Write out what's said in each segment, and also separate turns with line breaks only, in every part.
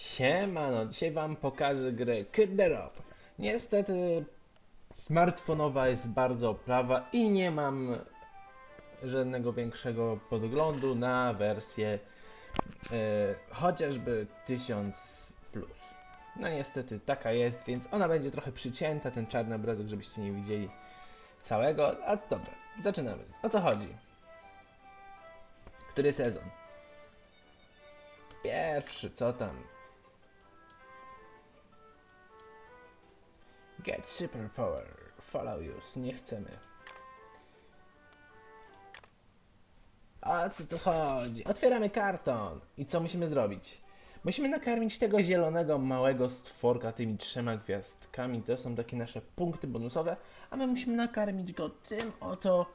Siemano, dzisiaj wam pokażę grę Kid. Niestety smartfonowa jest bardzo prawa i nie mam żadnego większego podglądu na wersję e, chociażby 1000 plus. No niestety taka jest, więc ona będzie trochę przycięta, ten czarny obrazek, żebyście nie widzieli całego. A dobra, zaczynamy. O co chodzi? Który sezon? Pierwszy, co tam? Get superpower. Follow use. Nie chcemy. O co tu chodzi? Otwieramy karton. I co musimy zrobić? Musimy nakarmić tego zielonego małego stworka tymi trzema gwiazdkami. To są takie nasze punkty bonusowe. A my musimy nakarmić go tym oto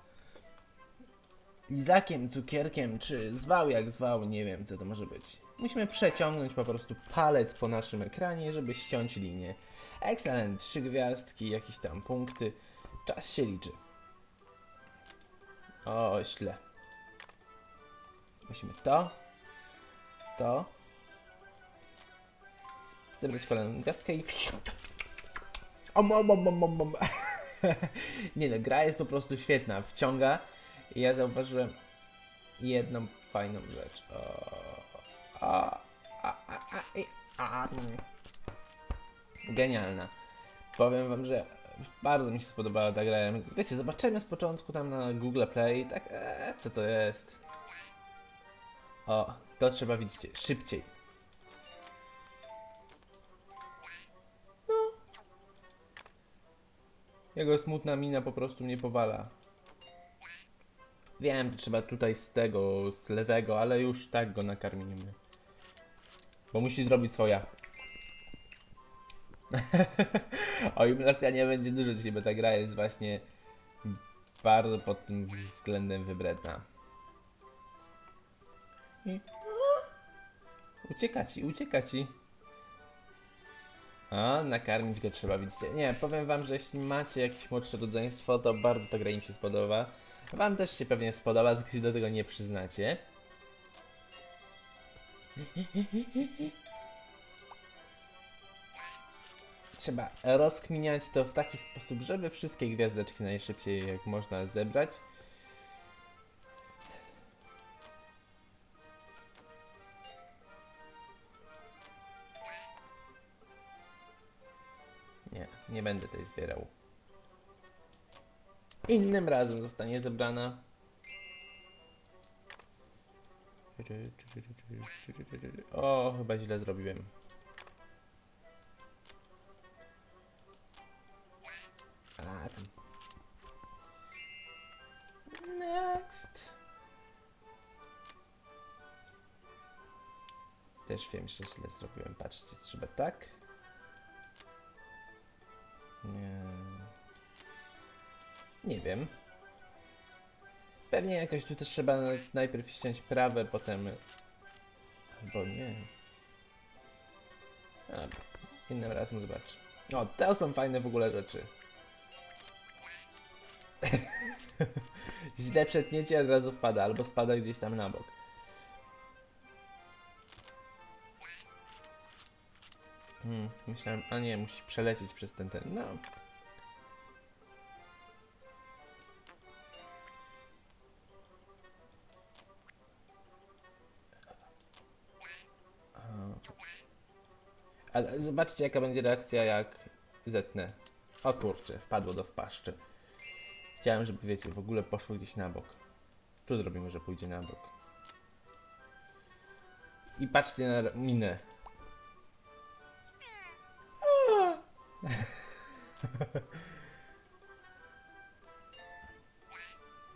lizakiem, cukierkiem, czy zwał jak zwał, nie wiem co to może być. Musimy przeciągnąć po prostu palec po naszym ekranie, żeby ściąć linię. Excellent, trzy gwiazdki, jakieś tam punkty. Czas się liczy. O, źle. Musimy to, to. Zebrać kolejną gwiazdkę i... Om. Nie no, gra jest po prostu świetna, wciąga. I ja zauważyłem jedną fajną rzecz. O, a, a, a, a, a, mm. Genialna. Powiem wam, że bardzo mi się spodobała ta gra. Wiecie, zobaczymy z początku tam na Google Play tak, e, co to jest? O, to trzeba widzicie, szybciej. No. Jego smutna mina po prostu mnie powala. Wiem, to trzeba tutaj z tego, z lewego, ale już tak go nakarmimy. Bo musi zrobić swoja. o, i blaska nie będzie dużo dzisiaj, bo ta gra jest właśnie bardzo pod tym względem wybredna. Ucieka ci, ucieka ci. A, nakarmić go trzeba, widzicie. Nie, powiem wam, że jeśli macie jakieś młodsze rodzeństwo, to bardzo ta gra im się spodoba. Wam też się pewnie spodoba, tylko się do tego nie przyznacie. Trzeba rozkminiać to w taki sposób, żeby wszystkie gwiazdeczki najszybciej jak można zebrać. Nie, nie będę tej zbierał. Innym razem zostanie zebrana. O, chyba źle zrobiłem. Też wiem, że źle zrobiłem. Patrzcie, trzeba tak. Nie. Nie wiem. Pewnie jakoś tu też trzeba najpierw ściąć prawe, potem... Albo nie. Innym razem zobacz. O, to są fajne w ogóle rzeczy. Źle przetniecie, od razu wpada, albo spada gdzieś tam na bok. Myślałem, a nie, musi przelecieć przez ten ten. No. Ale zobaczcie jaka będzie reakcja jak zetnę. O kurczę, wpadło do wpaszczy. Chciałem, żeby wiecie, w ogóle poszło gdzieś na bok. Tu zrobimy, że pójdzie na bok. I patrzcie na minę.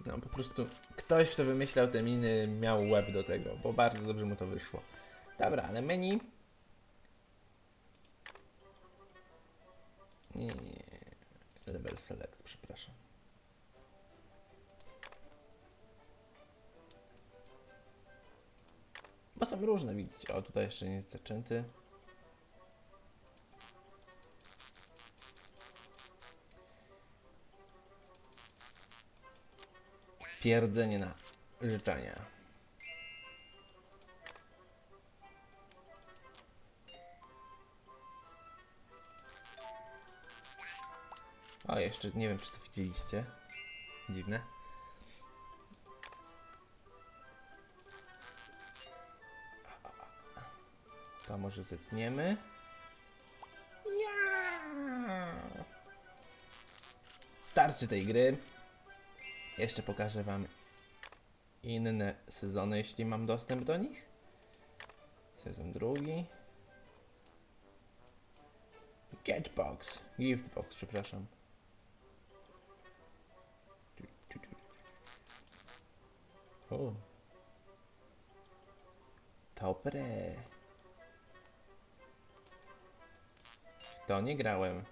No po prostu ktoś, kto wymyślał te miny, miał łeb do tego, bo bardzo dobrze mu to wyszło. Dobra, ale menu. Nie, nie, nie. Level select, przepraszam. Bo są różne, widzicie. O, tutaj jeszcze nie jest zaczęty. pierdzenie na życzenia. A jeszcze nie wiem, czy to widzieliście. Dziwne. To może zetniemy. Starczy tej gry. Jeszcze pokażę wam inne sezony, jeśli mam dostęp do nich. Sezon drugi. Getbox. Giftbox, przepraszam. O. Dobre. To nie grałem.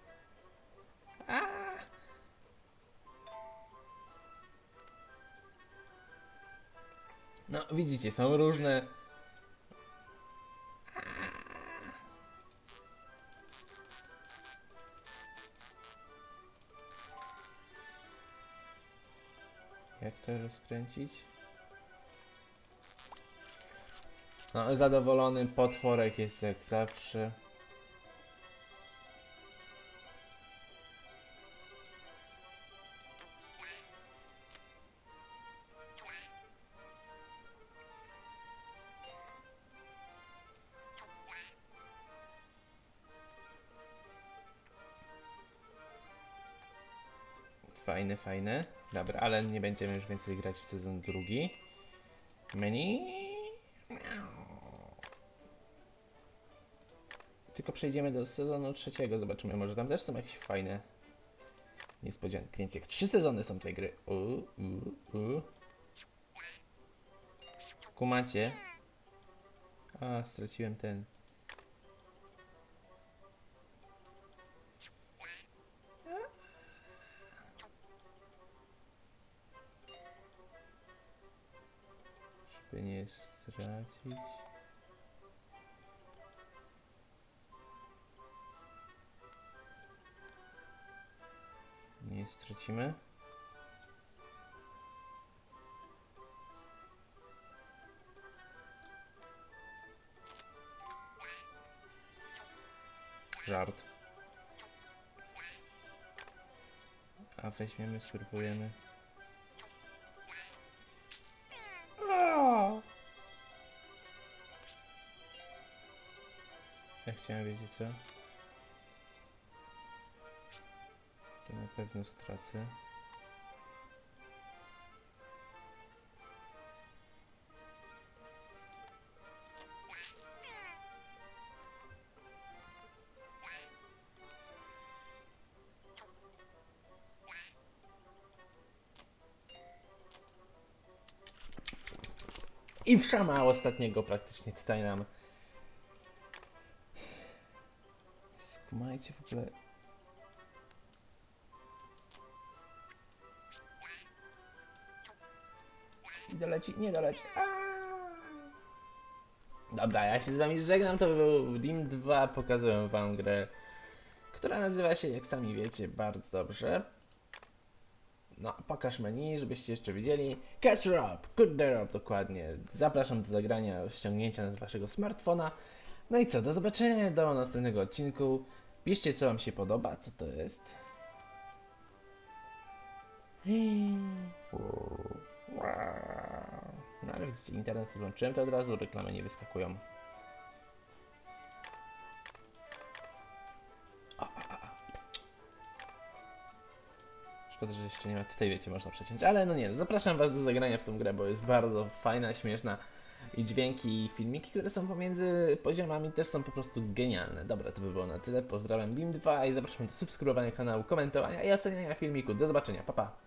No, widzicie, są różne. Jak to rozkręcić? No, zadowolony potworek jest jak zawsze. Fajne, fajne. Dobra, ale nie będziemy już więcej grać w sezon drugi. Menu. Tylko przejdziemy do sezonu trzeciego, zobaczymy, może tam też są jakieś fajne niespodzianki. Więc jak trzy sezony są tej gry. U, u, u. Kumacie? A, straciłem ten. Stracić. Nie stracimy. Żart. A weźmiemy, spróbujemy. Ja chciałem wiedzieć co. To na pewno stracę. I wszama ostatniego praktycznie tutaj nam Skumajcie w ogóle. Doleci, nie doleci. Dobra, ja się z wami żegnam, to był Dim 2, pokazuję wam grę, która nazywa się, jak sami wiecie, bardzo dobrze. No, pokaż menu, żebyście jeszcze widzieli. Catch up, good there up, dokładnie. Zapraszam do zagrania, ściągnięcia z waszego smartfona. No i co, do zobaczenia do następnego odcinku. Piszcie, co wam się podoba, co to jest. No ale widzicie, internet wyłączyłem, to od razu reklamy nie wyskakują. Szkoda, że jeszcze nie ma tutaj, wiecie, można przeciąć, ale no nie, zapraszam was do zagrania w tą grę, bo jest bardzo fajna, śmieszna i dźwięki i filmiki, które są pomiędzy poziomami też są po prostu genialne. Dobra, to by było na tyle. Pozdrawiam Dim2 i zapraszam do subskrybowania kanału, komentowania i oceniania filmiku. Do zobaczenia, pa pa!